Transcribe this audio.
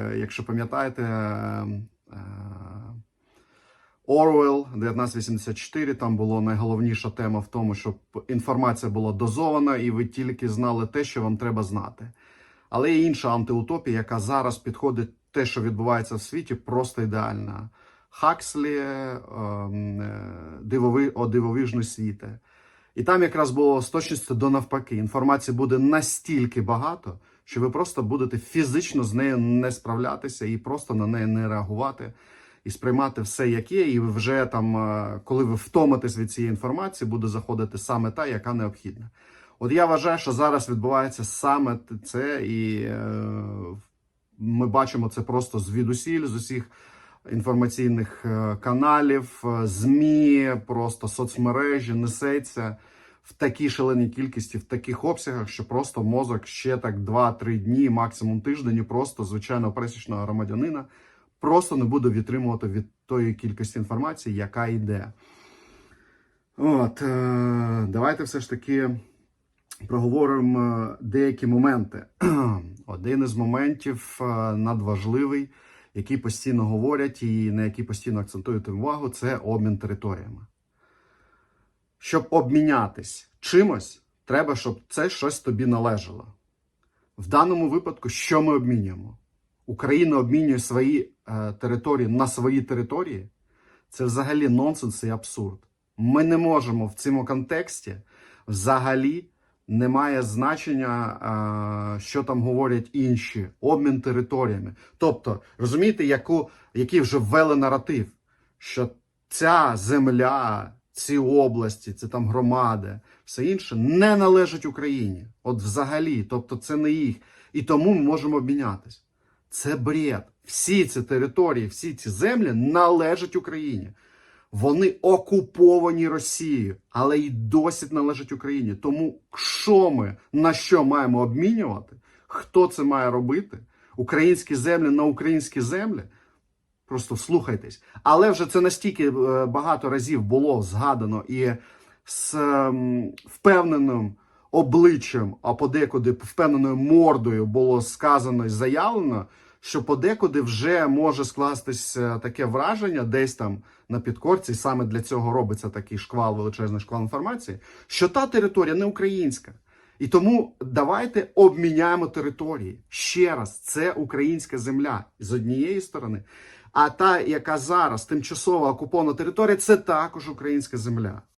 Е, Якщо пам'ятаєте, е, Орвел 1984, там була найголовніша тема в тому, щоб інформація була дозована, і ви тільки знали те, що вам треба знати. Але є інша антиутопія, яка зараз підходить те, що відбувається в світі, просто ідеальна. Хакслі, е, дивови, о дивовижні світи. І там якраз було з точністю до навпаки. Інформації буде настільки багато, що ви просто будете фізично з нею не справлятися і просто на неї не реагувати і сприймати все, як є. І вже там, е, коли ви втомитесь від цієї інформації, буде заходити саме та, яка необхідна. От я вважаю, що зараз відбувається саме це, і е, ми бачимо це просто звідусіль, з усіх інформаційних е, каналів, е, ЗМІ, просто соцмережі несеться в такій шаленій кількості, в таких обсягах, що просто мозок ще так 2-3 дні, максимум тиждень, просто звичайного пересічного громадянина просто не буде відтримувати від тої кількості інформації, яка йде. От, е, давайте все ж таки проговоримо е, деякі моменти. Один із моментів е, надважливий, який постійно говорять і на який постійно акцентують увагу, це обмін територіями. Щоб обмінятись чимось, треба, щоб це щось тобі належало. В даному випадку, що ми обмінюємо? Україна обмінює свої е, території на свої території. Це взагалі нонсенс і абсурд. Ми не можемо в цьому контексті взагалі немає значення, е, що там говорять інші, обмін територіями. Тобто, розумієте, яку, який вже ввели наратив, що ця земля, ці області, це там громади, все інше не належить Україні. От взагалі, тобто це не їх. І тому ми можемо обмінятись. Це бред. Всі ці території, всі ці землі належать Україні. Вони окуповані Росією, але й досі належать Україні. Тому що ми на що маємо обмінювати? Хто це має робити? Українські землі на українські землі? Просто слухайтесь. Але вже це настільки е, багато разів було згадано і з ем, впевненим обличчям, а подекуди впевненою мордою було сказано і заявлено, що подекуди вже може скластися таке враження, десь там на підкорці, саме для цього робиться такий шквал, величезний шквал інформації, що та територія не українська. І тому давайте обміняємо території. Ще раз, це українська земля з однієї сторони. А та, яка зараз тимчасово окупована територія, це також українська земля.